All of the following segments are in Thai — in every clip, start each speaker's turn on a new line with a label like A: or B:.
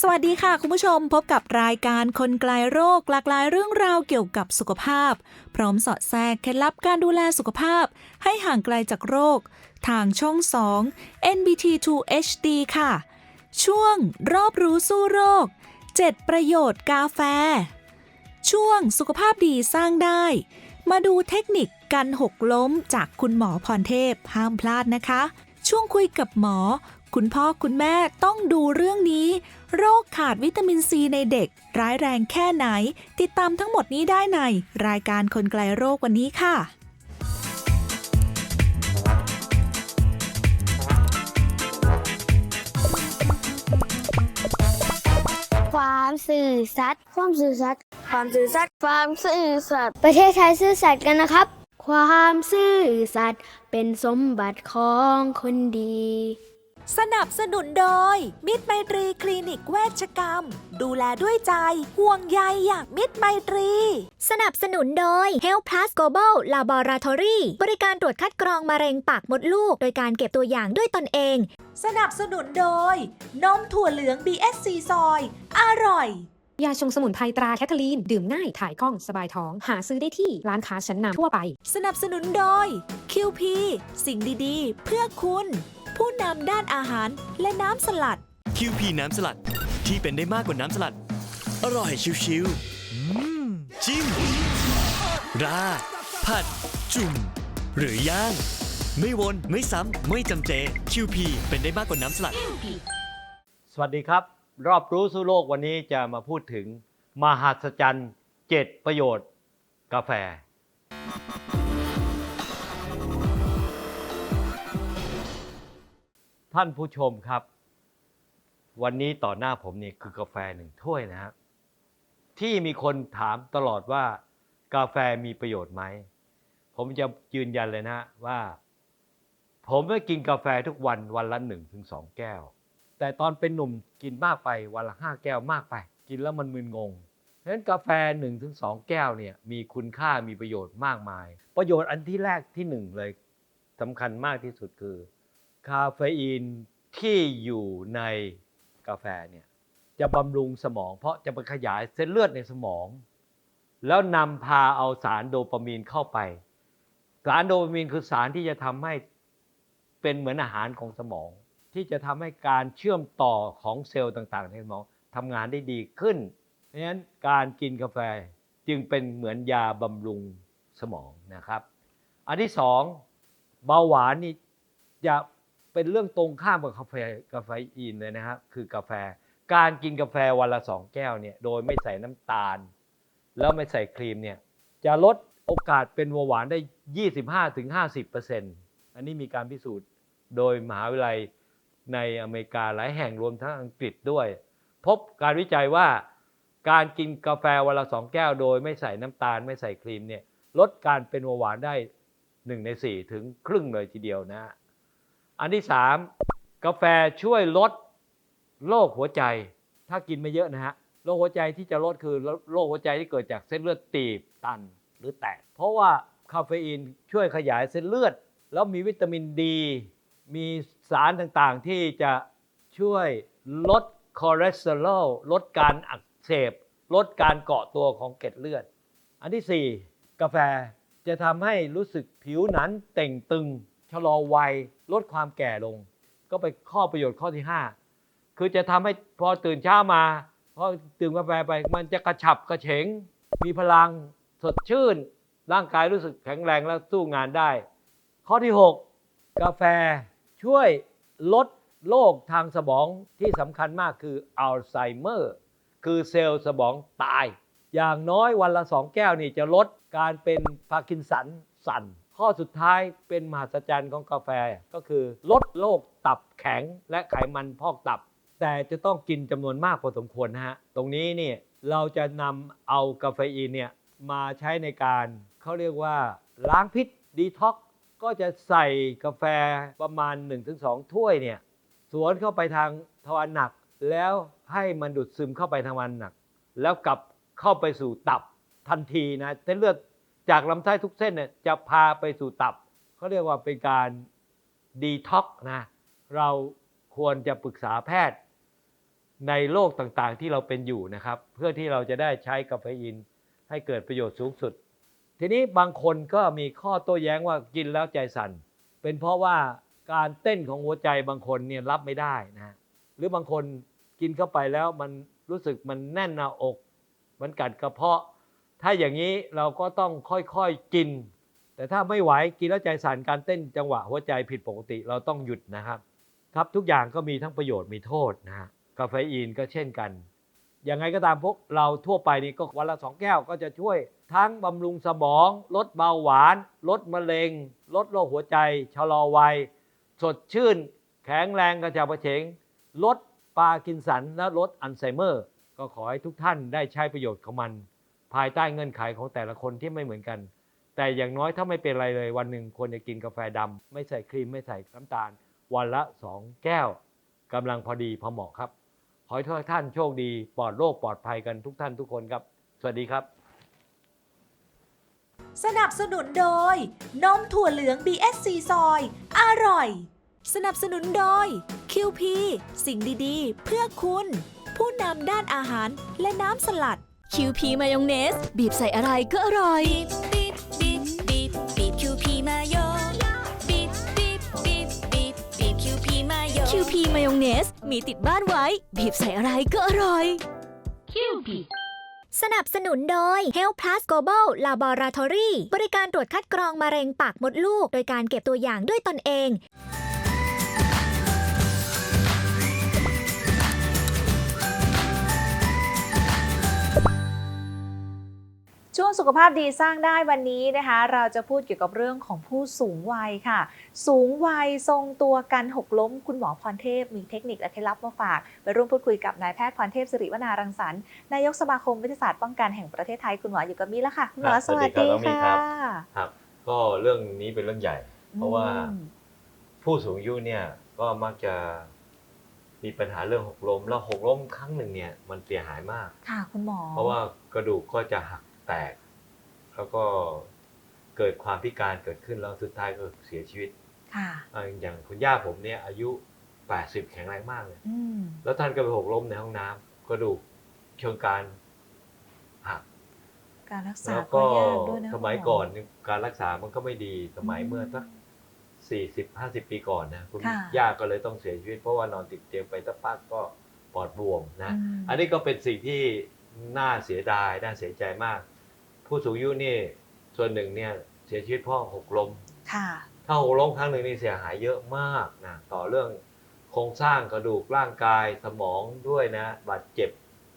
A: สวัสดีค่ะ คุณผู้ชมพบกับรายการคนไกลโรคหลากหลายเรื่องราวเกี่ยวกับสุขภาพ พร้อมสอดแทรกเคล็ดลับการดูแลสุขภาพ ให้ห่างไกลจากโรค ทางช่อง 2 NBT 2 HD ค่ะ ช่วงรอบรู้สู้โรค 7 ประโยชน์กาแฟ ช่วงสุขภาพดีสร้างได้ มาดูเทคนิคการหกล้มจากคุณหมอพรเทพห้ามพลาดนะคะ ช่วงคุยกับหมอ คุณพ่อคุณแม่ต้องดูเรื่องนี้ โรคขาดวิตามินซีในเด็ก ร้ายแรงแค่ไหน ติดตามทั้งหมดนี้ได้ใน รายการคนไกลโรควันนี้ค่ะ
B: ความสื่อสัตย์ความสื่อสัตย์
C: ความซื่อสัตย์
B: ความสื่อสัตย์ประเทศไทยซื่อสัตย์กันนะครับ ความซื่อสัตย์เป็นสมบัติของคนดี
A: สนับสนุนโดย มิตรไมตรีคลินิกเวชกรรม ดูแลด้วยใจ ห่วงใยอย่างมิตรไมตรี
D: สนับสนุนโดย Health Plus Global Laboratory บริการตรวจคัดกรองมะเร็งปากมดลูก โดยการเก็บตัวอย่างด้วยตนเอง
A: สนับสนุนโดย นมถั่วเหลือง BSC ซอย อร่อย
E: ยาชงสมุนไพรตราแคทเธอรีน ดื่มง่ายถ่ายคล่องสบายท้อง หาซื้อได้ที่ร้านค้าชั้นนำทั่วไป
A: สนับสนุนโดย QP สิ่งดีๆ เพื่อคุณ ผู้นำด้านอาหารและน้ำสลัด
F: คิวพีน้ำสลัดที่เป็นได้มากกว่าน้ำสลัด อร่อยชิวๆอืมจิ้ม ราดผัด จุ่ม หรือย่างไม่วน ไม่ซ้ำ ไม่จำเจ คิวพีเป็นได้มากกว่าน้ำสลัด
G: สวัสดีครับ รอบรู้สู้โลกวันนี้จะมาพูดถึง มหัศจรรย์เจ็ดประโยชน์ กาแฟ ท่านผู้ชมครับ วันนี้ต่อหน้าผมนี่คือกาแฟหนึ่งถ้วยนะครับที่มีคนถามตลอดว่ากาแฟมีประโยชน์ไหม ผมจะยืนยันเลยนะว่า ผมไม่กินกาแฟทุกวันวันละหนึ่งถึงสองแก้ว แต่ตอนเป็นหนุ่มกินมากไปวันละห้าแก้วมากไป กินแล้วมันมึนงงเพราะฉะนั้นกาแฟ1นถึงสองแก้วเนี่ยมีคุณค่ามีประโยชน์มากมาย ประโยชน์อันที่แรกที่หนึ่งเลยสำคัญมากที่สุดคือ คาเฟอีนที่อยู่ในกาแฟเนี่ยจะบำรุงสมองเพราะจะไปขยายเส้นเลือดในสมอง แล้วนำพาเอาสารโดปามีนเข้าไป สารโดปามีนคือสารที่จะทำให้เป็นเหมือนอาหารของสมอง ที่จะทำให้การเชื่อมต่อของเซลล์ต่างๆในสมองทำงานได้ดีขึ้น เพราะฉะนั้นการกินกาแฟจึงเป็นเหมือนยาบำรุงสมองนะครับ อันที่สองเบาหวานนี่จะ เป็นเรื่องตรงข้ามกับกาแฟกาแฟอีนเลยนะครับคือกาแฟ การกินกาแฟวันละสองแก้วเนี่ยโดยไม่ใส่น้ำตาล แล้วไม่ใส่ครีมเนี่ยจะลดโอกาสเป็นเบาหวานได้ 25-50%อันนี้มีการพิสูจน์โดยมหาวิทยาลัยในอเมริกาหลายแห่งรวมทั้งอังกฤษด้วย พบการวิจัยว่าการกินกาแฟวันละสองแก้วโดยไม่ใส่น้ำตาลไม่ใส่ครีมเนี่ยลดการเป็นเบาหวานได้ 1 ใน 4 ถึงครึ่งเลยทีเดียวนะ อันที่3กาแฟช่วยลดโรคหัวใจ ถ้ากินไม่เยอะนะฮะโรคหัวใจที่จะลดคือโรคหัวใจที่เกิดจากเส้นเลือดตีบตันหรือแตก เพราะว่าคาเฟอีนช่วยขยายเส้นเลือด แล้วมีวิตามินดี มีสารต่างๆที่จะช่วยลดคอเลสเตอรอลลดการอักเสบ ลดการเกาะตัวของเกล็ดเลือด อันที่ 4 กาแฟจะทำให้รู้สึกผิวหนันเต่งตึงชะลอวัย ลดความแก่ลง ก็ไปข้อประโยชน์ข้อที่ 5 คือจะทำให้พอตื่นเช้ามาพอดื่มกาแฟไป มันจะกระฉับกระเฉง มีพลังสดชื่น ร่างกายรู้สึกแข็งแรงและสู้งานได้ ข้อที่ 6 กาแฟช่วยลดโรคทางสมองที่สำคัญมากคืออัลไซเมอร์คือเซลล์สมองตาย อย่างน้อยวันละสองแก้วนี่จะลดการเป็นพาร์กินสันสั่น ข้อสุดท้ายเป็นมหัศจรรย์ของกาแฟก็คือ ลดโรคตับแข็งและไขมันพอกตับ แต่จะต้องกินจำนวนมากพอสมควรนะฮะ ตรงนี้เนี่ยเราจะนำเอากาเฟอีนเนี่ยมาใช้ในการเขาเรียกว่า ล้างพิษดีท็อกก็จะใส่กาแฟประมาณ 1-2 ถ้วยเนี่ยสวนเข้าไปทางทวารหนัก แล้วให้มันดูดซึมเข้าไปทางทวารหนัก แล้วกลับเข้าไปสู่ตับทันทีนะเส้นเลือด จากลำไส้ทุกเส้นเนี่ยจะพาไปสู่ตับเขาเรียกว่าเป็นการดีท็อกนะเราควรจะปรึกษาแพทย์ในโรคต่างๆที่เราเป็นอยู่นะครับ เพื่อที่เราจะได้ใช้กาเฟอีนให้เกิดประโยชน์สูงสุด ทีนี้บางคนก็มีข้อโต้แย้งว่ากินแล้วใจสั่น เป็นเพราะว่าการเต้นของหัวใจบางคนเนี่ยรับไม่ได้นะหรือบางคนกินเข้าไปแล้วมันรู้สึกมันแน่นหน้าอก มันกัดกระเพาะ ถ้าอย่างนี้เราก็ต้องค่อยๆกิน แต่ถ้าไม่ไหวกินแล้วใจสั่นการเต้นจังหวะหัวใจผิดปกติเราต้องหยุดนะครับ ครับทุกอย่างก็มีทั้งประโยชน์มีโทษนะฮะกาเฟอีนก็เช่นกันยังไงก็ตามพวกเราทั่วไปนี่ก็วันละสองแก้วก็จะช่วย ทั้งบำรุงสมอง ลดเบาหวาน ลดมะเร็ง ลดโรคหัวใจ ชะลอวัย สดชื่น แข็งแรงกระฉับกระเฉง ลดปาร์กินสันและลดอัลไซเมอร์ ก็ขอให้ทุกท่านได้ใช้ประโยชน์ของมัน ภายใต้เงื่อนไขของแต่ละคนที่ไม่เหมือนกัน แต่อย่างน้อยถ้าไม่เป็นไรเลย วันหนึ่งควรจะกินกาแฟดำไม่ใส่ครีมไม่ใส่น้ำตาล วันละ 2 แก้วกำลังพอดีพอเหมาะครับ ขอให้ทุกท่านโชคดีปลอดโรคปลอดภัยกันทุกท่านทุกคนครับ สวัสดีครับ
A: สนับสนุนโดย นมถั่วเหลือง BSC ซอย อร่อย สนับสนุนโดย QP สิ่งดีๆ เพื่อคุณ ผู้นำด้านอาหารและน้ำสลัด
H: คิวพีมายองเนส บีบใส่อะไรก็อร่อย
C: บีบบีบบีบบีบคิวพีมาโยบีบบีบบีบบีบบีบคิวพีมาโย
H: คิวพีมายองเนส มีติดบ้านไว้ บีบใส่อะไรก็อร่อย
D: สนับสนุนโดย Health Plus Global Laboratory บริการตรวจคัดกรองมะเร็งปากมดลูก โดยการเก็บตัวอย่างด้วยตนเอง
A: ช่วงสุขภาพดีสร้างได้วันนี้นะคะ เราจะพูดเกี่ยวกับเรื่องของผู้สูงวัยค่ะ สูงวัยทรงตัวกันหกล้ม คุณหมอพรเทพมีเทคนิคและเคล็ดลับมาฝากไปร่วมพูดคุยกับนายแพทย์พรเทพสิริวนารังสรรค์นายกสมาคมวิทยาศาสตร์ป้องกันแห่งประเทศไทยคุณหมออยู่กับมี่แล้วค่ะคุณหมอ
G: ครับ
A: สวัสดี
G: สวัสดีครั
A: ค่ะ
G: บน้องมี่ครับครับก็เรื่องนี้เป็นเรื่องใหญ่ เพราะว่า
A: อืม
G: ผู้สูงอายุเนี่ยก็มักจะมีปัญหาเรื่องหกล้ม แล้วหกล้มครั้งหนึ่งเนี่ยมันเสียหายมาก
A: ค่ะคุณหมอ
G: เพราะว่ากระดูกก็จะหัก แตก แล้วก็เกิดความพิการเกิดขึ้นแล้วสุดท้ายก็เสียชีวิต
A: ค่ะ
G: อ่าอย่างคุณย่าผมเนี่ยอายุ 80 แข็งแรงมากเลย
A: อืม
G: แล้วท่านก็ไปหกล้มในห้องน้ำกระดูกเชิงกรานหัก
A: การรักษา
G: แล้ว
A: ก็
G: ก็
A: ยากด้วยนะ
G: สมัย
A: คุณห
G: ก่อนนี่การรักษามันก็ไม่ดีสมัย
A: อืม
G: เมื่อสักสี่สิบห้าสิบปีก่อนนะคุณ
A: ค่ะ
G: ย่าก็เลยต้องเสียชีวิต เพราะว่านอนติดเตียงไปสักพักก็ปอดบวมนะ
A: อืม
G: อันนี้ก็เป็นสิ่งที่น่าเสียดายน่าเสียใจมาก ผู้สูงอายุนี่ส่วนหนึ่งเนี่ยเสียชีวิตเพราะหกล้ม
A: ค่ะ
G: ถ้าหกล้มครั้งหนึ่งนี่เสียหายเยอะมากนะต่อเรื่องโครงสร้างกระดูกร่างกายสมองด้วยนะบาดเจ็บ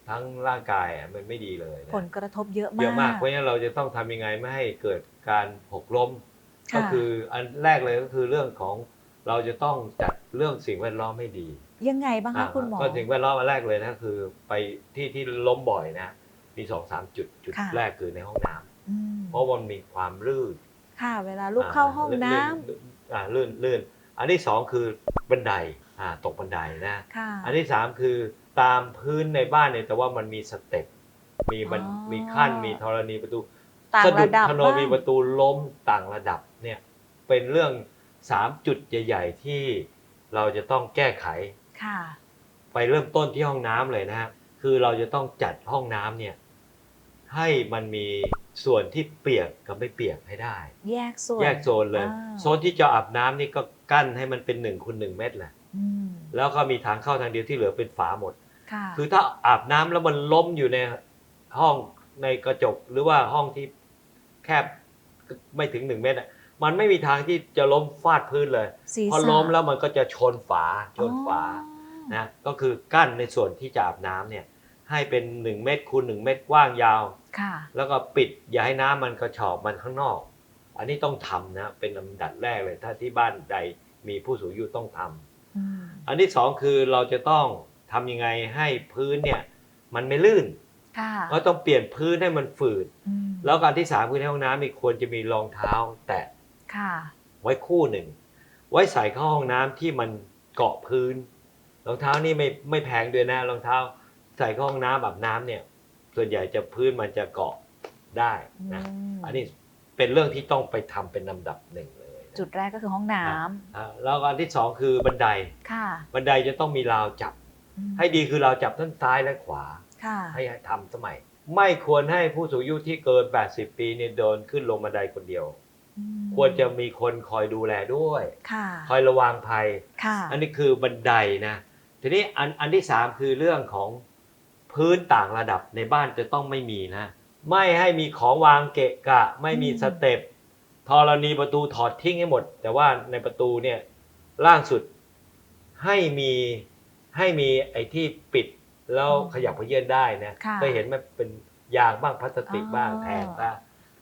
G: ทั้งร่างกายอะมันไม่ดีเลยนะ
A: ผลกระทบเยอะมาก
G: เยอะมากเพราะฉะนั้นเราจะต้องทำยังไงไม่ให้เกิดการหกล้ม
A: ค่ะ
G: ก็คืออันแรกเลยก็คือเรื่องของเราจะต้องจัดเรื่องสิ่งแวดล้อมให้ดี
A: ยังไงบ้างคะคุณหมอ
G: ก็สิ่งแวดล้อมอันแรกเลยนะคือ ไปที่ที่ล้มบ่อยนะ มีสองสามจุดจุด
A: ค่ะ
G: แรกคือในห้องน้ำ
A: อืม
G: เพราะมันมีความลื่น
A: ค่ะ เวลาลูกเข้าห้องน้ำ
G: ลื่อ่าลื่นลื่นอันที่สองคือบันไดอ่าตกบันไดนะ
A: ค่ะ
G: อันที่สามคือตามพื้นในบ้านเนี่ยแต่ว่ามันมีสเต็ปมีบัน
A: อ๋อ
G: มีขั้นมีธรณีประตู
A: ต่าง
G: สะดุ
A: ระ
G: ด
A: ดับ
G: ถนน
A: บ้าง
G: มีประตูล้มต่างระดับเนี่ยเป็นเรื่องสามจุดใหญ่ๆที่เราจะต้องแก้ไข
A: ค่ะ
G: ไปเริ่มต้นที่ห้องน้ำเลยนะฮะ คือเราจะต้องจัดห้องน้ำเนี่ยให้มันมีส่วนที่เปียกกับไม่เปียกให้ได้
A: แยกส่วน
G: แยกโซนเลย
A: อ่า
G: โซนที่จะอาบน้ำนี่ก็กั้นให้มันเป็นหนึ่งคูณหนึ่งเมตรแหละ
A: อืม
G: แล้วก็มีทางเข้าทางเดียวที่เหลือเป็นฝาหมด
A: ค่ะ
G: คือถ้าอาบน้ำแล้วมันล้มอยู่ในห้องในกระจกหรือว่าห้องที่แคบไม่ถึงหนึ่งเมตรอะมันไม่มีทางที่จะล้มฟาดพื้นเลย
A: ศีร
G: พอ
A: ษะ
G: ล้มแล้วมันก็จะชนฝาชนฝา
A: อ๋อ
G: นะก็คือกั้นในส่วนที่จะอาบน้ำเนี่ย ให้เป็น1เมตรคูณ1เมตรกว้างยาว
A: ค่ะ
G: แล้วก็ปิดอย่าให้น้ำมันกระชอกมันข้างนอก อันนี้ต้องทำนะเป็นลำดับแรกเลยถ้าที่บ้านใดมีผู้สูงอายุต้องทำ
A: อืม
G: อันที่สองคือเราจะต้องทำยังไงให้พื้นเนี่ยมันไม่ลื่น
A: ค่ะ
G: ก็ต้องเปลี่ยนพื้นให้มันฝืด
A: อืม
G: แล้วการที่สามคือในห้องน้ำมีควรจะมีรองเท้า แตะ
A: ค่ะ
G: ไว้คู่หนึ่ง ไว้ใส่เข้าห้องน้ำที่มันเกาะพื้น รองเท้านี่ไม่ไม่แพงด้วยนะรองเท้า ใส่เข้าห้องน้ำแบบน้ำเนี่ย ส่วนใหญ่จะพื้นมันจะเกาะได้นะ
A: อืม
G: อันนี้เป็นเรื่องที่ต้องไปทำเป็นลำดับหนึ่งเลยนะ
A: จุดแรกก็คือห้องน้
G: อ่าแล้วอันที่สองคือบันไดำ
A: ค่ะ
G: บันไดจะต้องมีราวจับ
A: อืม
G: ให้ดีคือราวจับทั้งซ้ายและขวา
A: ค่ะ
G: ให้ทำสมัย ไม่ควรให้ผู้สูงอายุที่เกิน 80 ปีเนี่ยเดินขึ้นลงบันไดคนเดียว
A: อืม
G: ควรจะมีคนคอยดูแลด้วย
A: ค่ะ
G: คอยระวังภัย
A: ค่ะ
G: อันนี้คือบันไดนะ ทีนี้อันอันที่สามคือเรื่องของ พื้นต่างระดับในบ้านจะต้องไม่มีนะ ไม่ให้มีของวางเกะกะ ไม่มี
A: อืม
G: สเต็ปธรณีประตูถอดทิ้งให้หมด แต่ว่าในประตูเนี่ยล่างสุดให้มีให้มีไอ้ที่ปิดแล้วขยับเขยื้อนได้นะ
A: ค่ะ
G: เคยเห็นมันเป็นยางบ้างพลาสติกบ้าง
A: อ๋อ
G: แทนบ้าง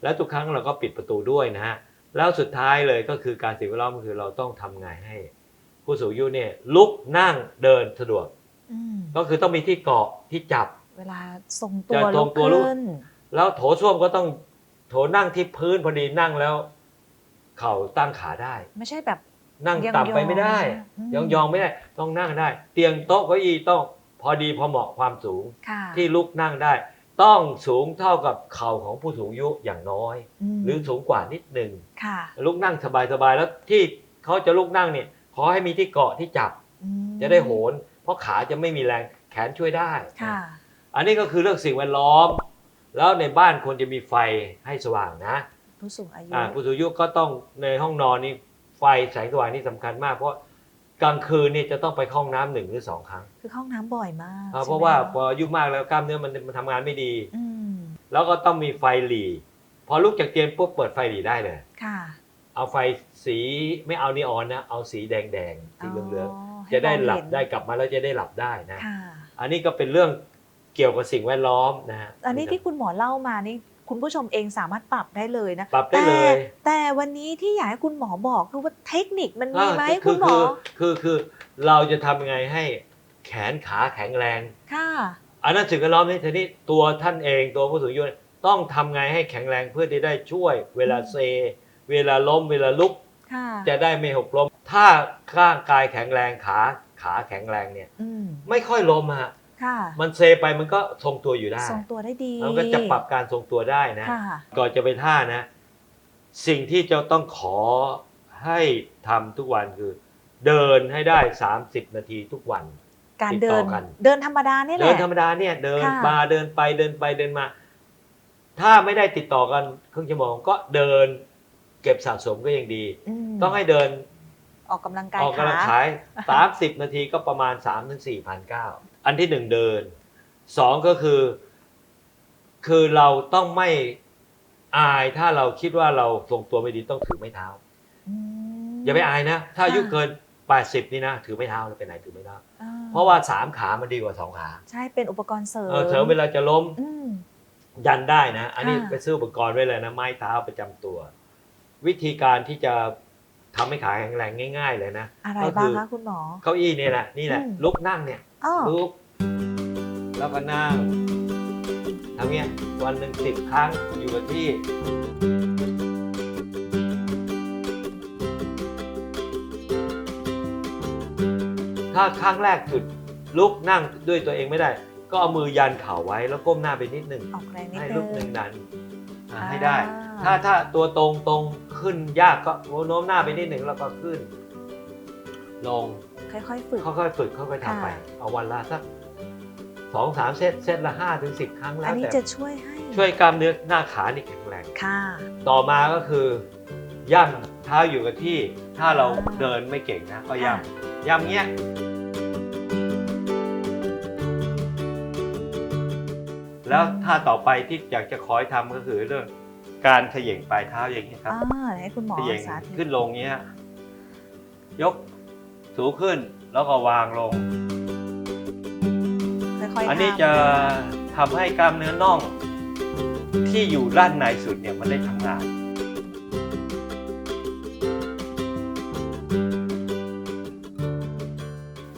G: แล้วทุกครั้งเราก็ปิดประตูด้วยนะฮะแล้วสุดท้ายเลยก็คือการสิ่งแวดล้อมก็คือเราต้องทำไงให้ ผู้สูงอายุเนี่ยลุกนั่งเดินสะดวก
A: อืม
G: ก็คือต้องมีที่เกาะที่จับ
A: เวลาทรงตัว
G: จะท
A: ลุ
G: รง
A: ก
G: ตัวลุก
A: ขึ้น
G: แล้วโถส้วมก็ต้องโถนั่งที่พื้นพอดีนั่งแล้ว เข่าตั้งขาได้
A: ไม่ใช่แบบ
G: นั่ง
A: ยองๆ
G: ต่ำไปไม่ได้
A: อืม
G: ยองยองๆไม่ได้ ต้องนั่งได้ เตียงโต๊ะเก้าอี้ต้องพอดีพอเหมาะความสูง
A: ค่ะ
G: ที่ลุกนั่งได้ ต้องสูงเท่ากับเข่าของผู้สูงอายุอย่างน้อย
A: ม
G: หรือสูงกว่านิดหนึ่ง
A: ค่ะ
G: ลุกนั่งสบายๆแล้วที่เขาจะลุกนั่งเนี่ยขอให้มีที่เกาะที่จับ
A: อืม
G: จะได้โหนเพ ราะขาจะไม่มีแรงแขนช่วยได้
A: ค่ะ
G: อันนี้ก็คือเรื่องสิ่งแวดล้อม แล้วในบ้านควรจะมีไฟให้สว่างนะ
A: ผู้สูงอายุ
G: อ่าผู้สูงอายุก็ต้องในห้องนอนนี่ไฟแสงสว่างนี่สำคัญมาก เพราะกลางคืนนี่จะต้องไปเข้าห้องน้ำหนึ่งหรือสองครั้ง
A: คือเข้าห้องน้ำบ่อยมาก
G: อ่า
A: ใช่ไหม
G: เพราะว่า
A: ค
G: พออายุมากแล้วกล้ามเนื้อมันมันทำงานไม่ดี
A: อืม
G: แล้วก็ต้องมีไฟหลีพอลุกจากเตียงปุ๊บเปิดไฟหลีได้เลย
A: ค่ะ
G: เอาไฟสีไม่เอานีออนนะ เอาสีแดงๆสีเหลือง
A: ให้
G: ๆ จะได้
A: มอง
G: หลับ
A: เน
G: ได้กลับมาแล้วจะได้หลับได้นะ
A: ค่ะ
G: อันนี้ก็เป็นเรื่องเกี่ยวกับสิ่งแวดล้อมนะฮะ
A: อันนี้ที่คุณหมอเล่ามานี่คุณผู้ชมเองสามารถปรับได้เลยนะ
G: ปรับได้เลย
A: แต่แต่วันนี้ที่อยากให้คุณหมอบอกคือว่าเทคนิคมันมีไหม
G: อ่า
A: คุณหมอ
G: คือคือเราจะทำยังไงให้แขนขาแข็งแรง
A: ค่ะ
G: อันนั้นสิ่งแวดล้อมนี่ทีนี้ตัวท่านเองตัวผู้สูงอายุต้องทำไงให้แข็งแรงเพื่อที่ได้ช่วยเวลาเซ เวลาล้มเวลาลุก
A: ค่ะ
G: จะได้ไม่หกล้ม ถ้าร่างกายแข็งแรงขาขาแข็งแรงเนี่ย
A: อืม
G: ไม่ค่อยล้มฮะ
A: ค่ะ
G: มันเซไปมันก็ทรงตัวอยู่ได้
A: ทรงตัวได้ดี
G: มันก็จะปรับการทรงตัวได้นะ
A: ค่ะ
G: ก่อนจะไปท่านะ สิ่งที่จะต้องขอให้ทำทุกวันคือ เดินให้ได้ 30 นาทีทุกวัน
A: การ
G: ติด
A: เดิ
G: ต่อนกัน
A: เดินธรรมดานี่แห
G: เดิ
A: ละ
G: นธรรมดาเนี่ยเดิน
A: ค่ะ
G: มาเดินไปเดินไปเดินมา ถ้าไม่ได้ติดต่อกันครึ่งชั่วโมงก็เดินเก็บสะสมก็ยังดี
A: ม
G: ต้องให้เดิน
A: ออกกำลังกาย
G: ออกกำลัง
A: ขา
G: ขาย30นาทีก็ประมาณ3-4ถึง4พันเก้าอันที่หนึ่งเดินสองก็คือ คือเราต้องไม่อายถ้าเราคิดว่าเราทรงตัวไม่ดีต้องถือไม้เท้า
A: อืม
G: อย่าไปอายนะ ถ้าอายุ
A: ค่ะ
G: เกิน 80 นี่นะ ถือไม้เท้าแล้วไปไหนถือไม้เท้า
A: อ่
G: เพราะว่าสามขามันดีกว่าสองขา
A: ใช่เป็นอุปกรณ์เสริม
G: เออเสริมเวลาจะล้ม
A: อืม
G: ยันได้นะ อันนี้
A: ค่ะ
G: ไปซื้ออุปกรณ์ไว้เลยนะ ไม้เท้าประจำตัว วิธีการที่จะ ทำให้ขาแข็งแรงง่าย ๆ เลยนะ
A: อะไร
G: ก็
A: บ้าง
G: คือ
A: คะคุณหมอ
G: เก้าอี้เนี่ยแหละนี่แหละ
A: อืม
G: ลุกนั่งเนี่ย
A: อ้อ
G: ลุกแล้วก็นั่งทำเงี้ยวันหนึ่งสิบครั้งอยู่กับที่ถ้าครั้งแรกจุดลุกนั่งด้วยตัวเองไม่ได้ ก็เอามือยันเข่าไว้แล้วก้มหน้าไปนิดหนึ่ง
A: ออกแรงนิด
G: ให้
A: นึ
G: ลุกห
A: ง
G: นึ่งดัน อ่า
A: อ่า
G: ให้ได้ ถ้าถ้าตัวตรงตรงขึ้นยากก็โน้มหน้าไปนิดหนึ่งแล้วก็ขึ้น ลง
A: ค่อยๆฝึก
G: ค่อยๆฝึกค่อยๆทำไป
A: ค่ะ
G: เอาวันละสักสองสามเซตเซตละห้าถึงสิบครั้งแล้
A: อั
G: วน
A: นี้
G: แต่
A: จะช่วยให้
G: ช่วยกล้ามเนื้อหน้าขานี่แข็งแรง
A: ค่ะ
G: ต่อมาก็คือย่ำเท้าอยู่กับที่ ถ้าเราเดินไม่เก่งนะ ก็ย่ำย่ำเงี้ย แล้วท่าต่อไปที่อยากจะขอให้ทำก็คือเรื่องการเขย่งปลายเท้าอย่างนี้ครับ
I: อ่าให้คุณหมอ
G: เขย่ง
I: สาธิต
G: ขึ้นลงเงี้ยยกสูงขึ้นแล้วก็วางลง
I: ค่อยๆ
G: อันนี้
I: ทำ
G: จะทำให้กล้ามเนื้อน่อง ที่อยู่ด้านในสุดเนี่ยมันได้ทำงาน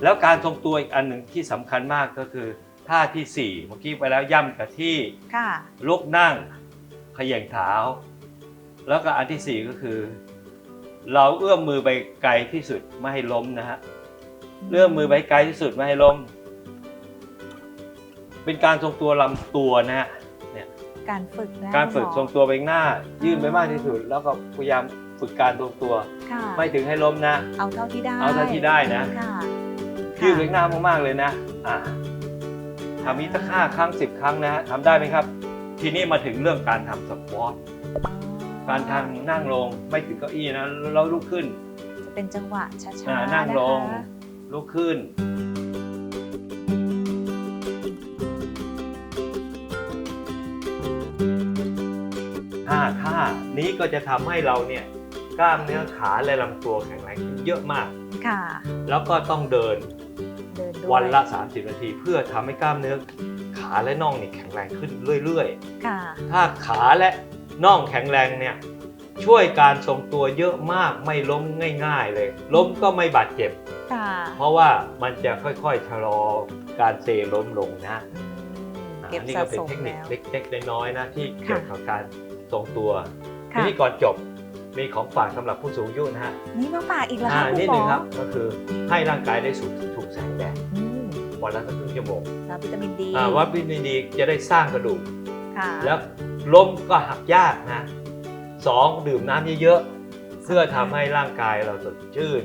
G: แล้วการทรงตัวอีกอันหนึ่งที่สำคัญมากก็คือ ท่าที่4เมื่อกี้ไปแล้วย่ำกับที่
I: ค่ะ
G: ลุกนั่งเขย่งเท้า แล้วก็อันที่4ก็คือ เราเอื้อมมือไปไกลที่สุดไม่ให้ล้มนะฮะเอื้อมมือไปไกลที่สุดไม่ให้ล้ม เป็นการทรงตัวลำตัวนะฮะเนี่ย
I: การฝึกนะ
G: การฝึก
I: คุณหมอ
G: ทรงตัวไปข้างหน้า ยื่นไปมากที่สุด แล้วก็พยายามฝึกการทรงตัว
I: ค่ะ
G: ไม่ถึงให้ล้มนะ
I: เอาเท่าที่ได้
G: เอาเท่าที่ได้นะ
I: ค่ะ
G: ยืดไปข้างหน้ามากๆเลยนะอ่า ทำนี้สักห้าครั้งสิบครั้งนะฮะทำได้ไหมครับ ทีนี้มาถึงเรื่องการทำสควอตการทางนั่งลงไม่ถึงเก้าอี้นะแล้วลุกขึ้น
I: จะเป็นจังหวะช้า
G: อ่า
I: ๆ
G: นั่งลง
I: นะคะ
G: ลุกขึ้นท่าท่านี้ก็จะทำให้เราเนี่ยกล้ามเนื้อขาและลำตัวแข็งแรงขึ้นเยอะมาก
I: ค่ะ
G: แล้วก็ต้องเดิน
I: เดินด้วย
G: วันละ 30 นาที เพื่อทำให้กล้ามเนื้อขาและน่องนี่แข็งแรงขึ้นเรื่อย
I: ค่ะ
G: ๆ ถ้าขาและน่องแข็งแรงเนี่ยช่วยการทรงตัวเยอะมากไม่ล้มง่ายๆเลย ล้มก็ไม่บาดเจ็บ
I: ค่ะ
G: เพราะว่ามันจะค่อยๆชะลอการเซล้มลงนะ
I: อืม
G: อ่า
I: เก็บ
G: อันนี้
I: สะ
G: ก็เป็น
I: สม
G: เทคนิค
I: แล้ว
G: เล็กๆน้อยๆนะที่เกี่ยวกับการทรงตัว
I: ค่ะ
G: ทีนี้ก่อนจบมีของฝากสำหรับผู้สูงอายุนะฮะ
I: นี่มาฝากอีกแล้ว
G: อ่า
I: ค่ะคุณ
G: นิด
I: หม
G: นึ
I: อง
G: ครับก็คือให้ร่างกายได้สูถูกแสงแดด
I: อืม
G: วันละสักครึ่งชั่วโมง
I: น้ำวิตามินดี
G: อ่าว่าวิตามินดีจะได้สร้างกระดูก
I: ค่ะ
G: แล้วล้มก็หักยากนะสองดื่มน้ำเยอะๆ เพื่อทำให้ร่างกายเราสดชื่น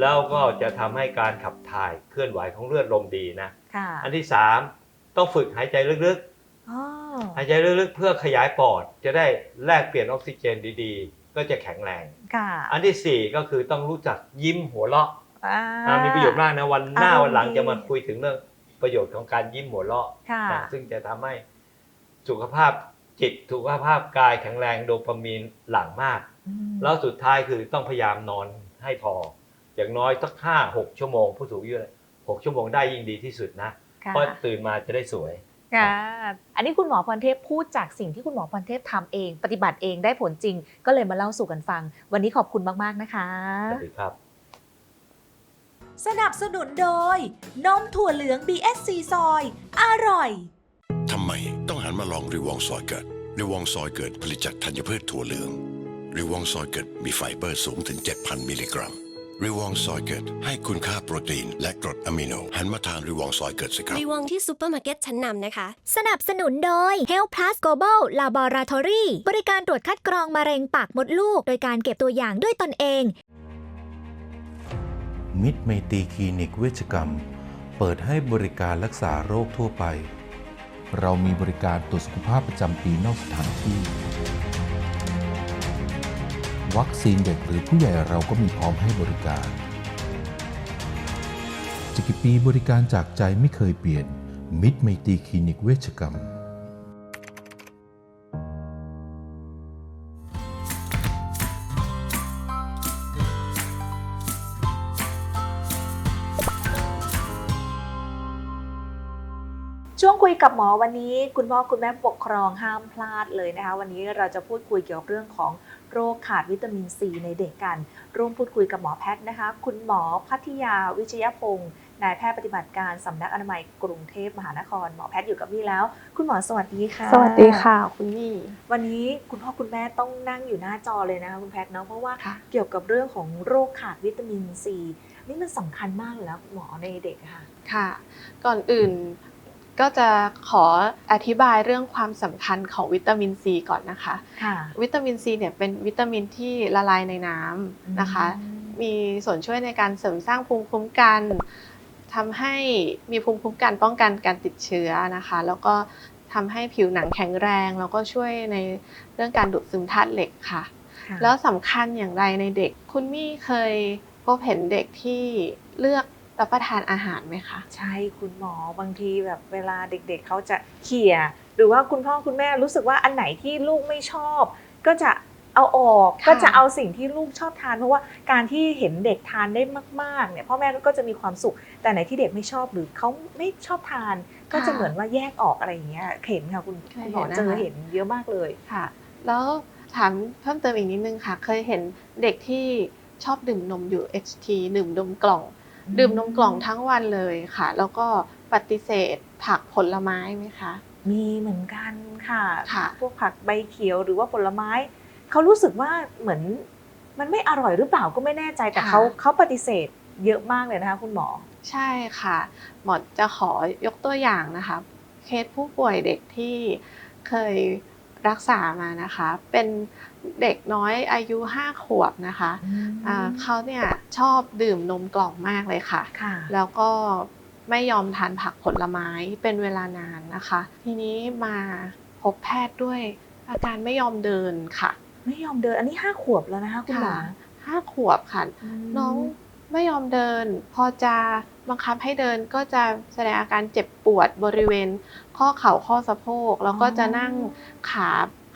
G: แล้วก็จะทำให้การขับถ่ายเคลื่อนไหวของเลือดลมดีนะ
I: ค่ะ
G: อันที่สามต้องฝึกหายใจลึก
I: อ๋อ
G: ๆ หายใจลึกๆ เพื่อขยายปอด จะได้แลกเปลี่ยนออกซิเจนดีๆ ก็จะแข็งแรง
I: ค่ะ
G: อันที่สี่ก็คือต้องรู้จักยิ้มหัวเราะ
I: อ่า
G: อ่า มีประโยชน์มากนะวันหน้า
I: อารมณ์
G: วันหลัง
I: ดี
G: จะมาคุยถึงเรื่องประโยชน์ของการยิ้มหัวเราะ
I: ค่ะ
G: นะซึ่งจะทำให้สุขภาพจิตสุขภาพกายแข็งแรงโดปามีนหลั่งมาก
I: อืม
G: แล้วสุดท้ายคือต้องพยายามนอนให้พอ อย่างน้อยสักห้าหกชั่วโมงผู้สูงอายุหกชั่วโมงได้ยิ่งดีที่สุดนะ
I: ค่ะ
G: เพราะตื่นมาจะได้สวย
I: ค่ะอันนี้คุณหมอพรเทพพูดจากสิ่งที่คุณหมอพรเทพทำเอง ปฏิบัติเองได้ผลจริง ก็เลยมาเล่าสู่กันฟัง วันนี้ขอบคุณมาก ๆ นะคะ
G: สวัสดีครับ
I: สนับสนุนโดย นมถั่วเหลือง BSC ซอย อร่อย
J: ทำไมต้องหันมาลองริวองซอยเกิดริวองซอยเกิดผลิตจากธัญพืชถั่วเหลืองริวองซอยเกิดมีไฟเบอร์สูงถึง 7,000 มิลลิกรัมริวองซอยเกิดให้คุณค่าโปรตีน และกรดอะมิโน หันมาทานริวองซอยเกิดสิครับ
K: รีวองที่ซูเปอร์มาร์เก็ตชั้นนำนะคะ
D: สนับสนุนโดย Health Plus Global Laboratory บริการตรวจคัดกรองมะเร็งปากมดลูก โดยการเก็บตัวอย่างด้วยตนเอง
L: มิตรไมตรีคลินิกเวชกรรม เปิดให้บริการรักษาโรคทั่วไป เรามีบริการตรวจสุขภาพประจำปีนอกสถานที่ วัคซีนเด็กหรือผู้ใหญ่เราก็มีพร้อมให้บริการจะกี่ปีบริการจากใจไม่เคยเปลี่ยน มิตรไมตรีคลินิกเวชกรรม
I: ยกับหมอวันนี้คุณพ่อคุณแม่ผู้ปกครองห้ามพลาดเลยนะคะ วันนี้เราจะพูดคุยเกี่ยวกับเรื่องของโรคขาดวิตามินซีในเด็กกัน ร่วมพูดคุยกับหมอแพทย์นะคะ คุณหมอพัทยาวิชยพงศ์นายแพทย์ปฏิบัติการสำนักอนามัยกรุงเทพมหานคร หมอแพทย์อยู่กับพี่แล้ว คุณหมอสวัสดีค่ะ
M: สวัสดีค่ะคุณมี่
I: วันนี้คุณพ่อคุณแม่ต้องนั่งอยู่หน้าจอเลยนะคะคุณแพทย์เนาะเพราะว่า
M: ค่ะ
I: เกี่ยวกับเรื่องของโรคขาดวิตามินซีนี่มันสำคัญมากเลยนะคุณหมอในเด็กอะค่ะ
M: ค่ะ ก่อนอื่น ก็จะขออธิบายเรื่องความสำคัญของวิตามินซีก่อนนะคะ
I: ค่ะ
M: วิตามินซีเนี่ยเป็นวิตามินที่ละลายในน้ำนะคะ
I: อืม
M: มีส่วนช่วยในการเสริมสร้างภูมิคุ้มกันทำให้มีภูมิคุ้มกันป้องกันการติดเชื้อนะคะ แล้วก็ทำให้ผิวหนังแข็งแรง แล้วก็ช่วยในเรื่องการดูดซึมธาตุเหล็กค่ะ
I: ค่ะ
M: แล้วสำคัญอย่างไรในเด็ก คุณมี่เคยพบเห็นเด็กที่เลือก รับประทานอาหารไหมคะ
I: ใช่คุณหมอบางทีแบบเวลาเด็กๆเขาจะเขี่ยหรือว่าคุณพ่อคุณแม่รู้สึกว่าอันไหนที่ลูกไม่ชอบ ก็จะเอาออก
M: ค่ะ
I: ก็จะเอาสิ่งที่ลูกชอบทานเพราะว่าการที่เห็นเด็กทานได้มากๆเนี่ยพ่อแม่ก็จะมีความสุข แต่ไหนที่เด็กไม่ชอบหรือเขาไม่ชอบทาน ก็จะเหมือนว่าแยกออกอะไรอย่างเงี้ยเห็นค่ะคุณ
M: เคย
I: คุณหมอ
M: เห็นนะคะ
I: เจอเห็นเยอะมากเลย
M: ค่ะ แล้วถามเพิ่มเติมอีกนิดนึงค่ะ เคยเห็นเด็กที่ชอบดื่มนมอยู่ HT ดื่มนมกล่อง ดื่มนมกล่องทั้งวันเลยค่ะ แล้วก็ปฏิเสธผักผลไม้ไหมคะ
I: มีเหมือนกันค่ะ
M: ค่ะ
I: พวกผักใบเขียวหรือว่าผลไม้ เขารู้สึกว่าเหมือนมันไม่อร่อยหรือเปล่าก็ไม่แน่ใจแต่
M: ค่ะ
I: เขาเขาปฏิเสธเยอะมากเลยนะคะคุณหมอ
M: ใช่ค่ะ หมอจะขอยกตัวอย่างนะคะ เคสผู้ป่วยเด็กที่เคย รักษามานะคะ เป็นเด็กน้อยอายุ5ขวบนะคะอ่าเขาเนี่ยชอบดื่มนมกล่องมากเลยค่ะ
I: ค่ะ
M: แล้วก็ไม่ยอมทานผักผลไม้เป็นเวลานานนะคะ ทีนี้มาพบแพทย์ด้วยอาการไม่ยอมเดินค่ะ
I: ไม่ยอมเดินอันนี้ห้าขวบแล้วนะคะคุณหมอ
M: ค่ะห้าขวบค่ะ น้อง ไม่ยอมเดิน พอจะบังคับให้เดินก็จะแสดงอาการเจ็บปวดบริเวณ ข้อเข่าข้อสะโพก แล้วก็จะนั่งขา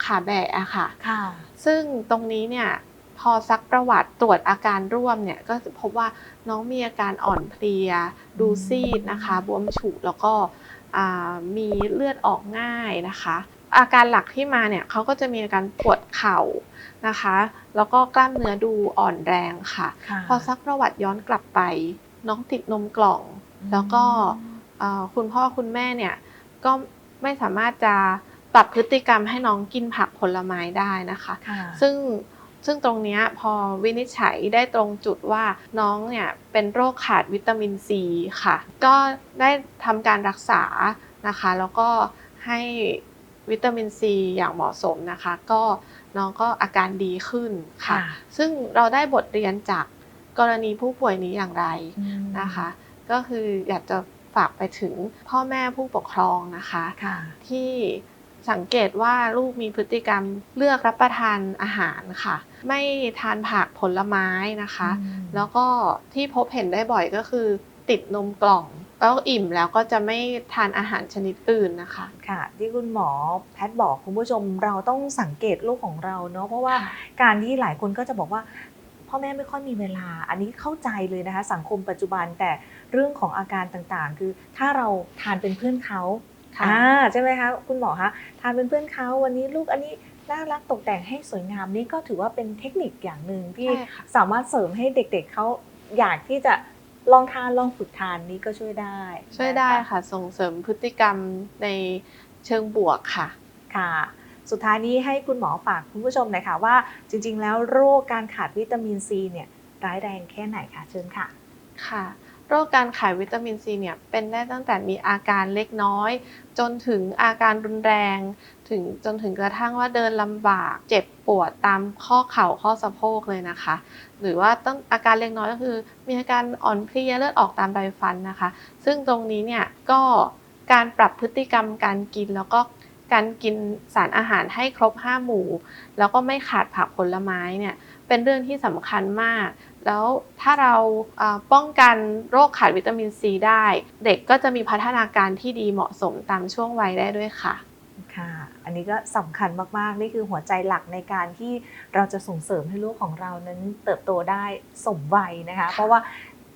M: ขาแบะอะค่ะ
I: ค่ะ
M: ซึ่งตรงนี้เนี่ยพอซักประวัติตรวจอาการร่วมเนี่ยก็จะพบว่าน้องมีอาการอ่อนเพลีย ดูซีดนะคะ บวมฉุแล้วก็อ่ามีเลือดออกง่ายนะคะ อาการหลักที่มาเนี่ยเขาก็จะมีอาการปวดเข่านะคะ แล้วก็กล้ามเนื้อดูอ่อนแรงค่ะ
I: ค่ะ
M: พอซักประวัติย้อนกลับไป น้องติดนมกล่อง แล้วก็เอ่อคุณพ่อคุณแม่เนี่ยก็ไม่สามารถจะปรับพฤติกรรมให้น้องกินผักผลไม้ได้นะคะ
I: ค่ะ
M: ซึ่งซึ่งตรงเนี้ยพอวินิจฉัยได้ตรงจุดว่าน้องเนี่ยเป็นโรคขาดวิตามินซีค่ะ ก็ได้ทำการรักษานะคะ แล้วก็ให้ วิตามินซีอย่างเหมาะสมนะคะ ก็น้องก็อาการดีขึ้นค่ะ
I: ค่ะ
M: ซึ่งเราได้บทเรียนจากกรณีผู้ป่วยนี้อย่างไรนะคะ ก็คืออยากจะฝากไปถึงพ่อแม่ผู้ปกครองนะคะ
I: ค่ะ
M: ที่สังเกตว่าลูกมีพฤติกรรมเลือกรับประทานอาหารค่ะ ไม่ทานผักผลไม้นะคะ แล้วก็ที่พบเห็นได้บ่อยก็คือ ติดนมกล่อง แล้วอิ่มแล้วก็จะไม่ทานอาหารชนิดอื่นนะคะ
I: ค่ะ ที่คุณหมอแพทย์บอกคุณผู้ชมเราต้องสังเกตลูกของเราเนาะเพราะว่าการที่หลายคนก็จะบอกว่าพ่อแม่ไม่ค่อยมีเวลา อันนี้เข้าใจเลยนะคะ สังคมปัจจุบันแต่เรื่องของอาการต่างๆ คือถ้าเราทานเป็นเพื่อนเขา
M: ค่ะ
I: อ่าใช่ไหมคะคุณหมอคะทานเป็นเพื่อนเขาวันนี้ลูกอันนี้น่ารักตกแต่งให้สวยงามนี่ก็ถือว่าเป็นเทคนิคอย่างหนึ่งที่
M: ใช่ค่ะ
I: สามารถเสริมให้เด็กๆเขาอยากที่จะ ลองทานลองฝึกทานนี้ก็ช่วยได้
M: ช่วยได้
I: นะคะ
M: ค่ะ ส่งเสริมพฤติกรรมในเชิงบวกค่ะ
I: ค่ะ สุดท้ายนี้ให้คุณหมอฝากคุณผู้ชมหน่อยค่ะว่าจริง ๆ แล้วโรคการขาดวิตามินซีเนี่ยร้ายแรงแค่ไหนคะเชิญค่ะ
M: ค่ะ โรคการขาดวิตามินซีเนี่ยเป็นได้ตั้งแต่มีอาการเล็กน้อย จนถึงอาการรุนแรง ถึงจนถึงกระทั่งว่าเดินลำบาก เจ็บปวดตามข้อเข่าข้อสะโพกเลยนะคะ หรือว่าต้องอาการเล็กน้อยก็คือ มีอาการอ่อนเพลียเลือดออกตามไรฟันนะคะ ซึ่งตรงนี้เนี่ยก็การปรับพฤติกรรมการกินแล้วก็การกินสารอาหารให้ครบ 5 หมู่ แล้วก็ไม่ขาดผักผลไม้เนี่ย เป็นเรื่องที่สำคัญมาก แล้วถ้าเราเอ่อป้องกันโรคขาดวิตามินซีได้ เด็กก็จะมีพัฒนาการที่ดีเหมาะสมตามช่วงวัยได้ด้วยค่ะ
I: ค่ะอันนี้ก็สำคัญมากๆ นี่คือหัวใจหลักในการที่เราจะส่งเสริมให้ลูกของเรานั้นเติบโตได้สมวัยนะคะ เพราะว่า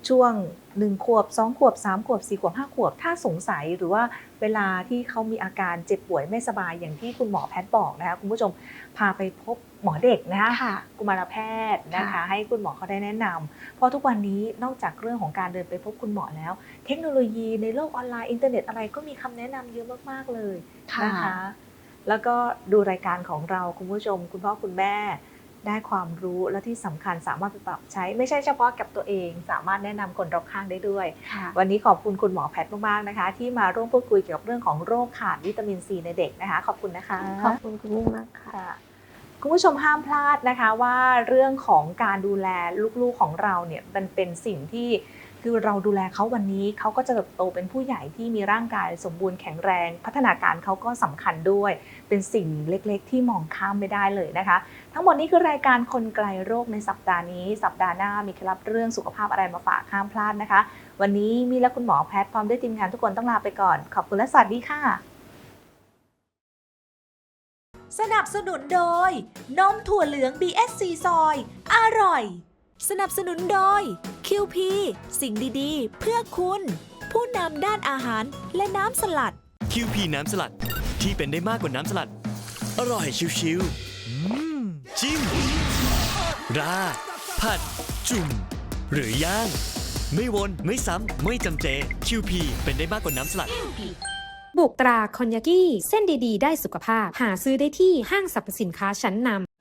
I: ช่วง1ขวบ2ขวบ3ขวบ4ขวบ5ขวบ ถ้าสงสัยหรือว่าเวลาที่เขามีอาการเจ็บป่วยไม่สบายอย่างที่คุณหมอแพทย์บอกนะคะคุณผู้ชมพาไปพบหมอเด็กนะคะ
M: ค่ะ
I: กุมารแพทย์นะคะ
M: ค่ะ
I: ให้คุณหมอเขาได้แนะนำเพราะทุกวันนี้นอกจากเรื่องของการเดินไปพบคุณหมอแล้ว เทคโนโลยีในโลกออนไลน์อินเทอร์เน็ตอะไรก็มีคำแนะนำเยอะมากๆเลยนะคะ แล้วก็ดูรายการของเราคุณผู้ชม คุณพ่อคุณแม่ ได้ความรู้และที่สำคัญสามารถไปปรับใช้ ไม่ใช่เฉพาะกับตัวเอง สามารถแนะนำคนรอบข้างได้ด้วย
M: ค่ะ
I: วันนี้ขอบคุณคุณหมอแพทย์มากๆนะคะ ที่มาร่วมพูดคุยเกี่ยวกับเรื่องของโรคขาดวิตามินซีในเด็กนะคะ ขอบคุณนะคะ
M: ขอบคุณคุณมิ่งมากค่ะ
I: ค่ะคุณผู้ชมห้ามพลาดนะคะว่าเรื่องของการดูแลลูกๆของเราเนี่ยมันเป็นสิ่งที่ คือเราดูแลเขาวันนี้เขาก็จะเติบโตเป็นผู้ใหญ่ที่มีร่างกายสมบูรณ์แข็งแรง พัฒนาการเขาก็สำคัญด้วย เป็นสิ่งเล็กๆ ที่มองข้ามไม่ได้เลยนะคะ ทั้งหมดนี้คือรายการคนไกลโรคในสัปดาห์นี้ สัปดาห์หน้ามีเคล็ดลับเรื่องสุขภาพอะไรมาฝากห้ามพลาดนะคะ วันนี้มีและคุณหมอแพทย์พร้อมด้วยทีมงานทุกคนต้องลาไปก่อน ขอบคุณและสวัสดีค่ะ
A: สนับสนุนโดยนมถั่วเหลือง BSC ซอย อร่อย สนับสนุนโดย QP สิ่งดีๆ เพื่อคุณ ผู้นำด้านอาหารและน้ำสลัด
F: คิวพีน้ำสลัดที่เป็นได้มากกว่าน้ำสลัด อร่อยชิวๆอืมจิ้ม ราดผัด จุ่ม หรือย่างไม่วน ไม่ซ้ำ ไม่จำเจคิวพีเป็นได้มากกว่าน้ำสลัด
E: บุกตราคอนยากิเส้นดีๆ ได้สุขภาพ หาซื้อได้ที่ห้างสรรพสินค้าชั้นนำ